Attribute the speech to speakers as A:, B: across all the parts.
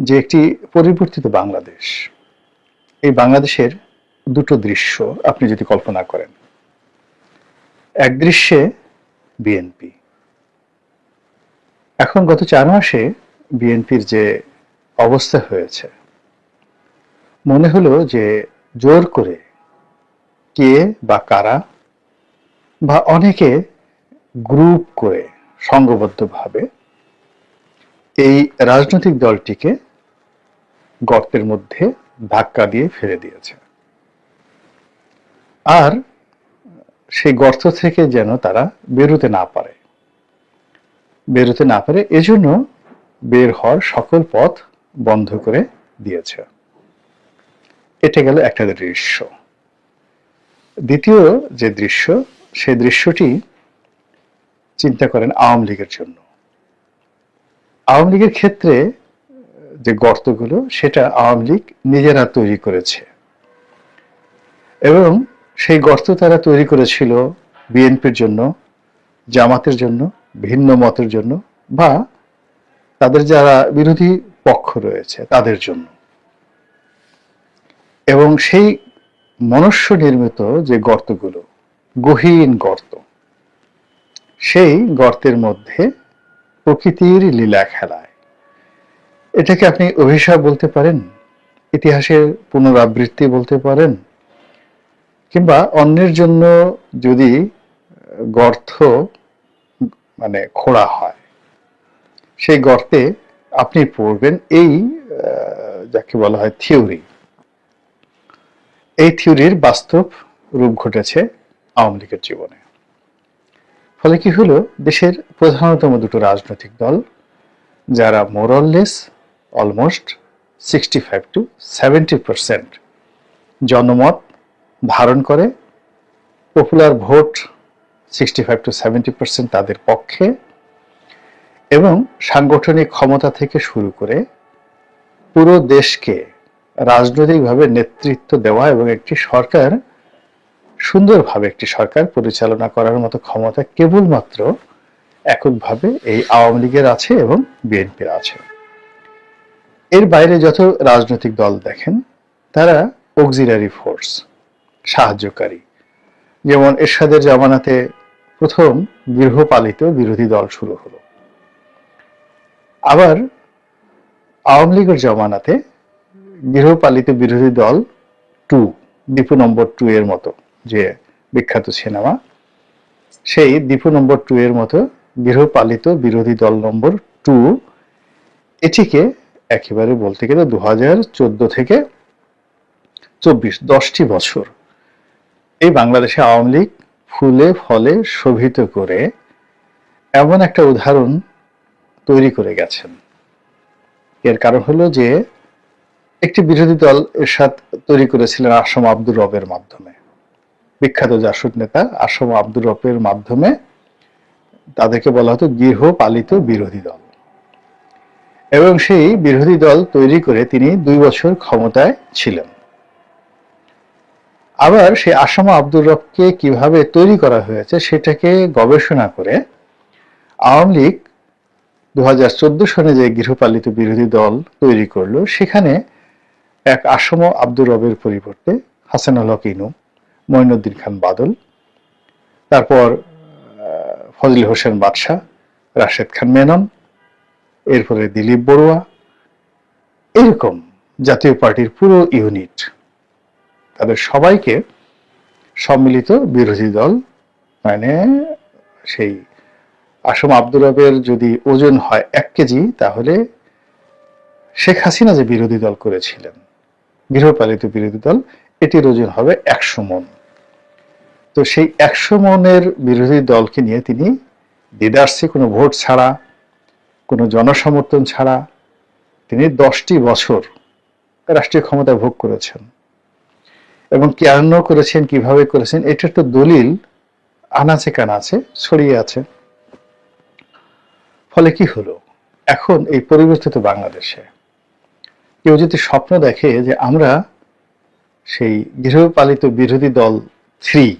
A: যে একটি পরিবর্তিত বাংলাদেশ। এই বাংলাদেশের দুটো দৃশ্য আপনি যদি কল্পনা করেন। এক দৃশ্যে বিএনপি। এখন গত চার মাসে বিএনপির যে অবস্থা হয়েছে, মনে হলো যে জোর করে কে বা কারা বা অনেকে গ্রুপ করে সংঘবদ্ধভাবে এই রাজনৈতিক দলটিকে গর্তের মধ্যে ধাক্কা দিয়ে ফেলে দিয়েছে। আর সেই গর্ত থেকে যেন তারা বেরোতে না পারে। বেরোতে না পারে এজন্য বের হওয়ার সকল পথ বন্ধ করে দিয়েছে। এটা গেল একটা দৃশ্য। দ্বিতীয় যে দৃশ্য, সেই দৃশ্যটি চিন্তা করেন আওয়ামী লীগের জন্য। আওয়ামী লীগের ক্ষেত্রে যে গর্তগুলো, সেটা আওয়ামী লীগ নিজেরা তৈরি করেছে। এবং সেই গর্ত তারা তৈরি করেছিল বিএনপির জন্য, জামাতের জন্য, ভিন্ন মতের জন্য বা তাদের যারা বিরোধী পক্ষ রয়েছে, তাদের জন্য। এবং সেই মনুষ্য নির্মিত যে গর্তগুলো, গহীন গর্ত, সেই গর্তের মধ্যে প্রকৃতির লীলা খেলায় এটাকে আপনি অভিশাপ বলতে পারেন, ইতিহাসের পুনরাবৃত্তি বলতে পারেন, কিংবা অন্যের জন্য যদি গর্ত মানে খোঁড়া হয়, সেই গর্তে আপনি পড়বেন এই যাকে বলা হয় থিওরি। এই থিওরির বাস্তব রূপ ঘটেছে আওয়ামী লীগের জীবনে। ফলে কি হলো? দেশের প্রধানতম দুটো রাজনৈতিক দল, যারা moralless almost sixty five to seventy percent জনমত ধারণ করে। Popular vote sixty five to seventy percent তাদের পক্ষে এবং সাংগঠনিক ক্ষমতা থেকে শুরু করে পুরো দেশকে রাজনৈতিকভাবে নেতৃত্ব দেওয়া এবং একটি সরকার, সুন্দরভাবে একটি সরকার পরিচালনা করার মতো ক্ষমতা কেবলমাত্র এককভাবে এই আওয়ামী লীগের আছে এবং বিএনপির আছে। এর বাইরে যত রাজনৈতিক দল দেখেন, তারা অক্সিলারি ফোর্স সাহায্যকারী। যেমন এরশাদের জামানাতে প্রথম গৃহপালিত বিরোধী দল শুরু হলো। আবার আওয়ামী লীগের জমানাতে গৃহপালিত বিরোধী দল টু, দীপু নম্বর টু এর মতো, যে বিখ্যাত সিনেমা, সেই দীপু নম্বর টু এর মতো গৃহপালিত বিরোধী দল নম্বর টু, এটিকে একেবারে বলতে গেলে দু হাজার চোদ্দ থেকে চব্বিশ, দশটি বছর। এই বাংলাদেশে আওয়ামী লীগ ফুলে ফলে শোভিত করে এমন একটা উদাহরণ তৈরি করে গেছেন। এর কারণ হলো যে একটি বিরোধী দল এরশাদ তৈরি করেছিলেন আসম আব্দুর রবের মাধ্যমে। বিখ্যাত জাসুদ নেতা আসম আব্দুর রবের মাধ্যমে তাদেরকে বলা হতো গৃহপালিত বিরোধী দল। এবং সেই বিরোধী দল তৈরি করে তিনি দুই বছর ক্ষমতায় ছিলেন। আবার সেই আসম আব্দুর রবকে কীভাবে তৈরি করা হয়েছে সেটাকে গবেষণা করে আওয়ামী লীগ দু হাজার সনে যে গৃহপালিত বিরোধী দল তৈরি করল, সেখানে এক আসম আব্দুর রবের পরিবর্তে হাসানুল হক ইনু, মঈনুদ্দিন খান বাদল, তারপর ফজল হোসেন বাদশাহ, রাশেদ খান মেনন এরপরে দিলীপ বড়ুয়া, এরকম জাতীয় পার্টির পুরো ইউনিট। তাদের সবাইকে সম্মিলিত বিরোধী দল মানে সেই আসম আব্দুর রবের যদি ওজন হয় এক কেজি, তাহলে শেখ হাসিনা যে বিরোধী দল করেছিলেন, গৃহপালিত বিরোধী দল, এটির ওজন হবে একশো মন। তো সেই একশো মনের বিরোধী দলকে নিয়ে তিনি দিদার্সে কোনো ভোট ছাড়া কোনো জনসমর্থন ছাড়া তিনি দশটি বছর রাষ্ট্রীয় ক্ষমতা ভোগ করেছেন। এবং কেন করেছেন, কীভাবে করেছেন এটার তো দলিল, আনাচে কানাচে ছড়িয়ে আছে। ফলে কি হলো? এখন এই পরিবর্তিত বাংলাদেশে কেউ যদি স্বপ্ন দেখে যে আমরা সেই গৃহপালিত বিরোধী দল three,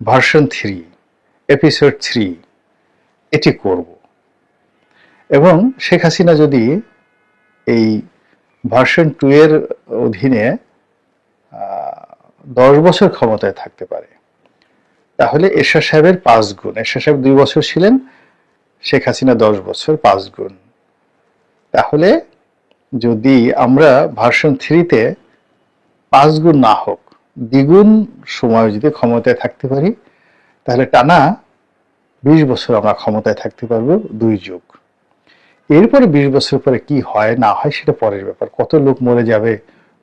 A: version three, episode three, এটি করব। এবং শেখ হাসিনা যদি এই ভার্সন টু এর অধীনে দশ বছর ক্ষমতায় থাকতে পারে, তাহলে এরশাদ সাহেবের পাঁচ গুণ, এরশাদ সাহেব দুই বছর ছিলেন, শেখ হাসিনা দশ বছর পাঁচ গুণ। তাহলে যদি আমরা ভার্সন থ্রিতে পাঁচ গুণ না হোক, দ্বিগুণ সময় যদি ক্ষমতায় থাকতে পারি, তাহলে টানা বিশ বছর আমরা ক্ষমতায় থাকতে পারব দুই যুগ। এরপরে বিশ বছর পরে কি হয়, না হয় সেটা পরের ব্যাপার। কত লোক মরে যাবে,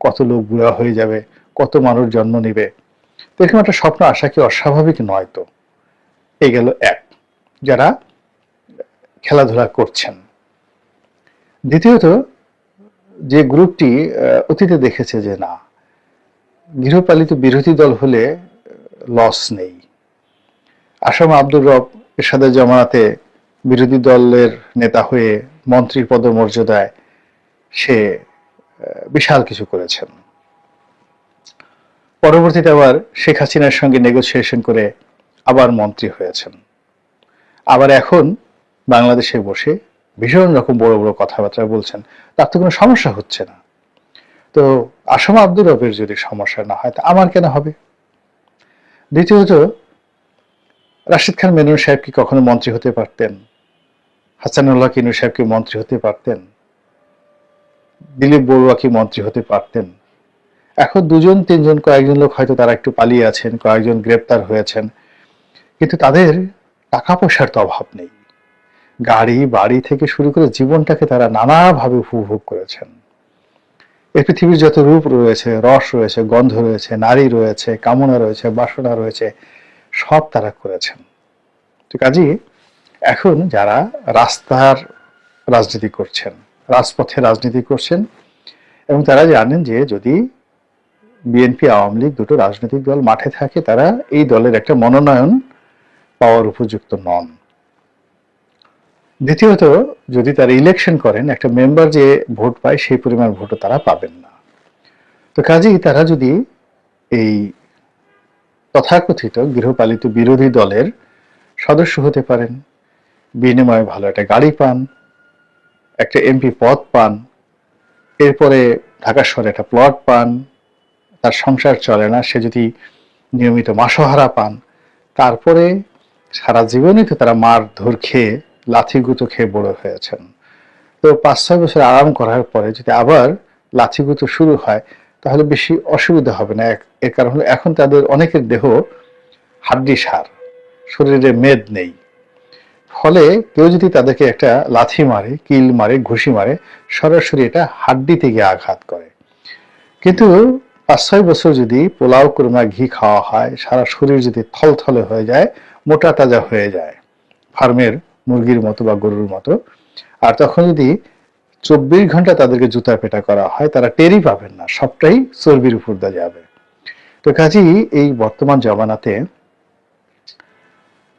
A: কত লোক বুড়া হয়ে যাবে, কত মানুষ জন্ম নেবে। তো এরকম একটা স্বপ্ন আসা কি অস্বাভাবিক নয় তো? এই গেল এক, যারা খেলাধুলা করছেন। দ্বিতীয়ত, যে গ্রুপটি অতীতে দেখেছে যে না, গৃহপালিত বিরোধী দল হলে লস নেই। আসাম আব্দুর রব এরশাদের জামানাতে বিরোধী দলের নেতা হয়ে মন্ত্রী পদমর্যাদায় সে বিশাল কিছু করেছেন। পরবর্তীতে আবার শেখ হাসিনার সঙ্গে নেগোসিয়েশন করে আবার মন্ত্রী হয়েছেন। আবার এখন বাংলাদেশে বসে ভীষণ রকম বড় বড় কথাবার্তা বলছেন, তার তো কোনো সমস্যা হচ্ছে না। তো আসাম আব্দুর রবের যদি সমস্যা না হয়, তা আমার কেন হবে? দ্বিতীয়ত, রাশিদ খান মেনুর সাহেব কি কখনো মন্ত্রী হতে পারতেন? হাসানুল্লাহ কিনু সাহেব কি মন্ত্রী হতে পারতেন? দিলীপ বড়ুয়া কি মন্ত্রী হতে পারতেন? এখন দুজন, তিনজন, কয়েকজন লোক হয়তো তারা একটু পালিয়ে আছেন, কয়েকজন গ্রেপ্তার হয়েছেন। কিন্তু তাদের টাকা পয়সার তো অভাব নেই। গাড়ি, বাড়ি থেকে শুরু করে জীবনটাকে তারা নানাভাবে উপভোগ করেছেন। এই পৃথিবীর যত রূপ রয়েছে, রস রয়েছে, গন্ধ রয়েছে, নারী রয়েছে, কামনা রয়েছে, বাসনা রয়েছে, সব তারা করেছেন। তো কাজী এখন যারা রাস্তার রাজনীতি করছেন, রাজপথে রাজনীতি করছেন, এবং তারা জানেন যে যদি বিএনপি, আওয়ামী লীগ দুটো রাজনৈতিক দল মাঠে থাকে, তারা এই দলের একটা মনোনয়ন পাওয়ার উপযুক্ত নন। দ্বিতীয়ত, যদি তারা ইলেকশন করেন, একটা মেম্বার যে ভোট পায়, সেই পরিমাণ ভোটও তারা পাবেন না। তো কাজেই তারা যদি এই তথাকথিত গৃহপালিত বিরোধী দলের সদস্য হতে পারেন বিনিময়ে ভালো একটা গাড়ি পান, একটা এমপি পদ পান, এরপরে ঢাকা শহরে একটা প্লট পান, তার সংসার চলে না, সে যদি নিয়মিত মাসহারা পান, তারপরে সারা জীবনই তো তারা মার ধর খেয়ে, লাথি গুঁতো খেয়ে বড় হয়েছেন। তো পাঁচ, ছয় বছর আরাম করার পরে যদি আবার লাথি গুঁতো শুরু হয়, তাহলে বেশি অসুবিধা হবে না। এর কারণ হলো এখন তাদের অনেকের দেহ হাড্ডি সার শরীরে মেদ নেই। ফলে কেউ যদি তাদেরকে একটা লাথি মারে, কিল মারে, ঘুষি মারে, সরাসরি এটা হাড্ডি থেকে আঘাত করে। কিন্তু পাঁচ, ছয় বছর যদি পোলাও কুরমা ঘি খাওয়া হয়, সারা শরীর যদি থলথলে হয়ে যায়, মোটা তাজা হয়ে যায়, ফার্মের মুরগির মতো বা গরুর মতো, আর তখন যদি চব্বিশ ঘণ্টা তাদেরকে জুতা পেটা করা হয়, তারা টেরই পাবেন না, সবটাই চর্বির উপর দিয়ে যাবে। তো কাজেই এই বর্তমান জমানাতে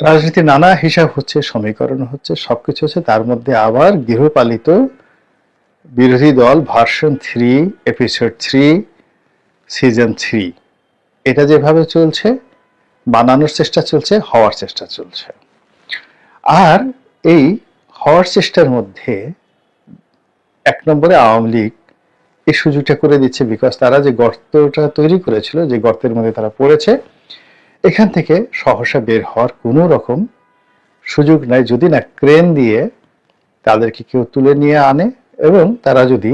A: রাজনীতি নানা হিসাব হচ্ছে, সমীকরণ হচ্ছে, সবকিছু হচ্ছে। তার মধ্যে আবার গৃহপালিত বিরোধী দল version three, episode three, season three. এটা যেভাবে চলছে, বানানোর চেষ্টা চলছে, হওয়ার চেষ্টা চলছে। আর এই হওয়ার চেষ্টার মধ্যে এক নম্বরে আওয়ামী লীগ এই সুযোগটা করে দিচ্ছে বিকজ তারা যে গর্তটা তৈরি করেছিল, যে গর্তের মধ্যে তারা পড়েছে এখান থেকে সহসা বের হওয়ার কোনো রকম সুযোগ নাই। যদি না ক্রেন দিয়ে তাদেরকে কেউ তুলে নিয়ে আনে এবং তারা যদি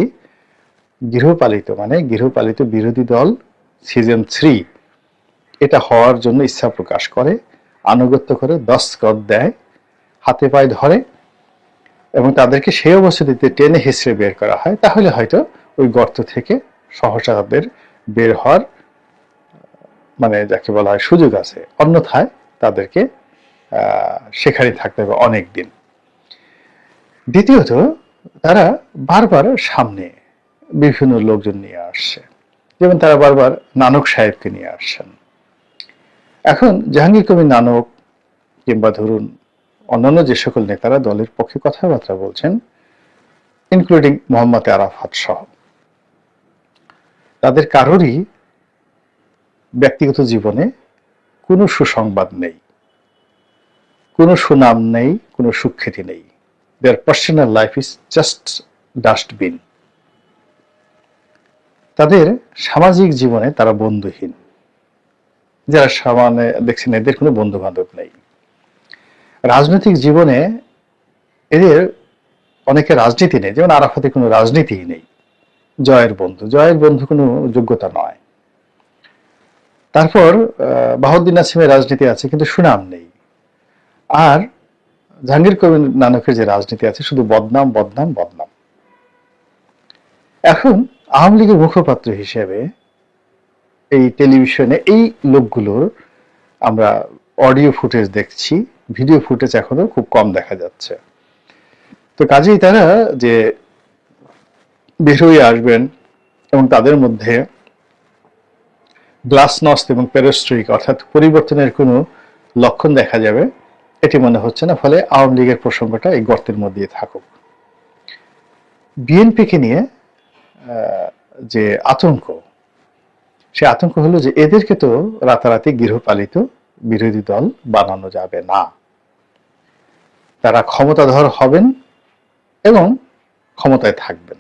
A: গৃহপালিত মানে গৃহপালিত বিরোধী দল সিজন থ্রি, এটা হওয়ার জন্য ইচ্ছা প্রকাশ করে, আনুগত্য করে দস্তখত দেয়, হাতে পায়ে ধরে এবং তাদেরকে সেই অবস্থাতে টেনে হেসড়ে বের করা হয়, তাহলে হয়তো ওই গর্ত থেকে সহসা তাদের বের হওয়ার মানে যাকে বলা হয় সুযোগ আছে অন্যথায় তাদেরকে আহ, সেখানেই থাকতে হবে অনেক দিন দ্বিতীয়ত তারা বারবার সামনে বিভিন্ন লোকজন নিয়ে আসছে। যেমন তারা বারবার নানক সাহেবকে নিয়ে আসছেন। এখন জাহাঙ্গীর কবি নানক কিংবা ধরুন অন্যান্য যে সকল নেতারা দলের পক্ষে কথাবার্তা বলছেন ইনক্লুডিং মোহাম্মদ আরাফাত সহ তাদের কারোরই ব্যক্তিগত জীবনে কোনো সুসংবাদ নেই, কোনো সুনাম নেই, কোনো সুখ্যাতি নেই। Their personal life is just dustbin তাদের সামাজিক জীবনে তারা বন্ধুহীন। যারা সামান্য দেখছেন, এদের কোনো বন্ধু বান্ধব নেই। রাজনৈতিক জীবনে এদের অনেকে রাজনীতি নেই, যেমন আরাফাতে কোনো রাজনীতিই নেই। জয়ের বন্ধু জয়ের বন্ধু কোনো যোগ্যতা নয়। তারপর আহ, বাহাউদ্দিন নাসিমের রাজনীতি আছে কিন্তু সুনাম নেই। আর জাহাঙ্গীর কবির নানকের যে রাজনীতি আছে শুধু বদনাম বদনাম বদনাম। এখন আওয়ামী লীগের মুখপাত্র হিসেবে এই টেলিভিশনে এই লোকগুলোর আমরা অডিও ফুটেজ দেখছি ভিডিও ফুটেজ এখনও খুব কম দেখা যাচ্ছে। তো কাজেই তারা যে বের হয়ে আসবেন এবং তাদের মধ্যে গ্লাসনস্ট এবং পেরোস্ট্রিক অর্থাৎ পরিবর্তনের কোনো লক্ষণ দেখা যাবে, এটি মনে হচ্ছে না, ফলে আওয়ামী লীগের প্রসঙ্গটা এই গর্তের মধ্যেই থাকুক। বিএনপিকে নিয়ে যে আতঙ্ক, সে আতঙ্ক হলো যে এদেরকে তো রাতারাতি গৃহপালিত বিরোধী দল বানানো যাবে না। তারা ক্ষমতাধর হবেন এবং ক্ষমতায় থাকবেন,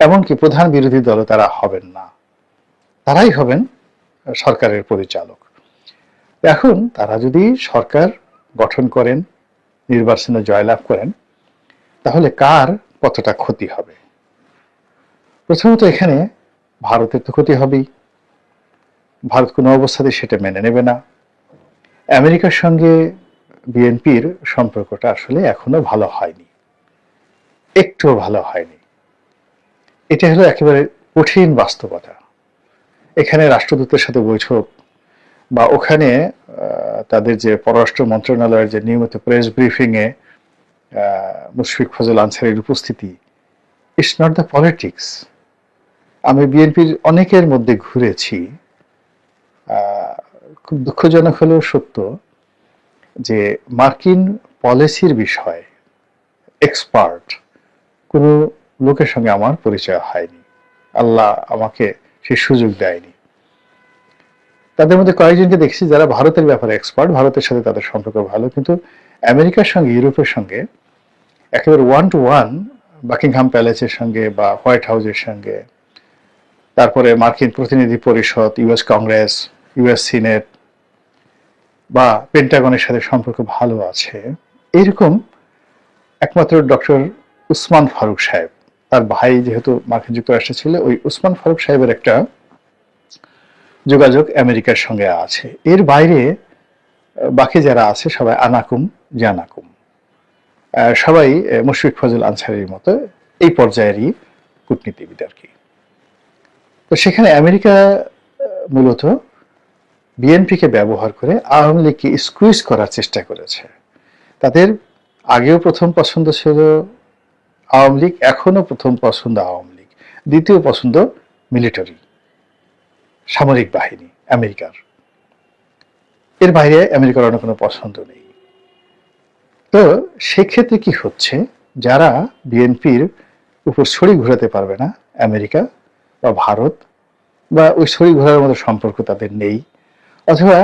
A: এমনকি প্রধান বিরোধী দলও তারা হবেন না। তারাই হবেন সরকারের পরিচালক। এখন তারা যদি সরকার গঠন করেন, নির্বাচনে জয়লাভ করেন, তাহলে কার কতটা ক্ষতি হবে? প্রথমত এখানে ভারতের তো ক্ষতি হবেই। ভারত কোনো অবস্থাতে সেটা মেনে নেবে না। আমেরিকার সঙ্গে বিএনপির সম্পর্কটা আসলে এখনও ভালো হয়নি। একটুও ভালো হয়নি। এটা হলো একেবারে কঠিন বাস্তবতা। এখানে রাষ্ট্রদূতের সাথে বৈঠক বা ওখানে তাদের যে পররাষ্ট্র মন্ত্রণালয়ের যে নিয়মিত প্রেস ব্রিফিং এ মুশফিক ফজল আনসারের উপস্থিতি ইটস নট দ্য পলিটিক্স আমি বিএনপির অনেকের মধ্যে ঘুরেছি। খুব দুঃখজনক হলেও সত্য যে মার্কিন পলিসির বিষয়ে এক্সপার্ট কোনো লোকের সঙ্গে আমার পরিচয় হয়নি। আল্লাহ আমাকে সে সুযোগ দেয়নি। তাদের মধ্যে কয়েকজনকে দেখছি যারা ভারতের ব্যাপারে এক্সপার্ট ভারতের সাথে তাদের সম্পর্ক ভালো, কিন্তু আমেরিকার সঙ্গে, ইউরোপের সঙ্গে একেবারে ওয়ান টু ওয়ান বাকিংহাম প্যালেসের সঙ্গে বা হোয়াইট হাউসের সঙ্গে, তারপরে মার্কিন প্রতিনিধি পরিষদ ইউএস কংগ্রেস ইউএস সিনেট বা পেন্টাগনের সাথে সম্পর্ক ভালো আছে। এরকম একমাত্র ডক্টর উসমান ফারুক সাহেব। তার ভাই যেহেতু মার্কিন যুক্তরাষ্ট্রে ছিল, ওই উসমান ফারুক সাহেবের একটা যোগাযোগ আমেরিকার সঙ্গে আছে। এর বাইরে বাকি যারা আছে সবাই আনাকুম, জানাকুম। সবাই মুশফিক ফজল আনসারির মতো এই পর্যায়েরই কূটনীতিবিদ আর কি। তো সেখানে আমেরিকা মূলত বিএনপিকে ব্যবহার করে আওয়ামী লীগকে স্কুইজ করার চেষ্টা করেছে। তাদের আগেও প্রথম পছন্দ ছিল আওয়ামী লীগ এখনও প্রথম পছন্দ আওয়ামী লীগ। দ্বিতীয় পছন্দ মিলিটারি। সামরিক বাহিনী, আমেরিকার। এর বাইরে আমেরিকার অন্য কোনো পছন্দ নেই। তো সেক্ষেত্রে কি হচ্ছে? যারা বিএনপির উপর ছড়ি ঘোরাতে পারবে না, আমেরিকা বা ভারত, বা ওই ছড়ি ঘোরার মতো সম্পর্ক তাদের নেই, অথবা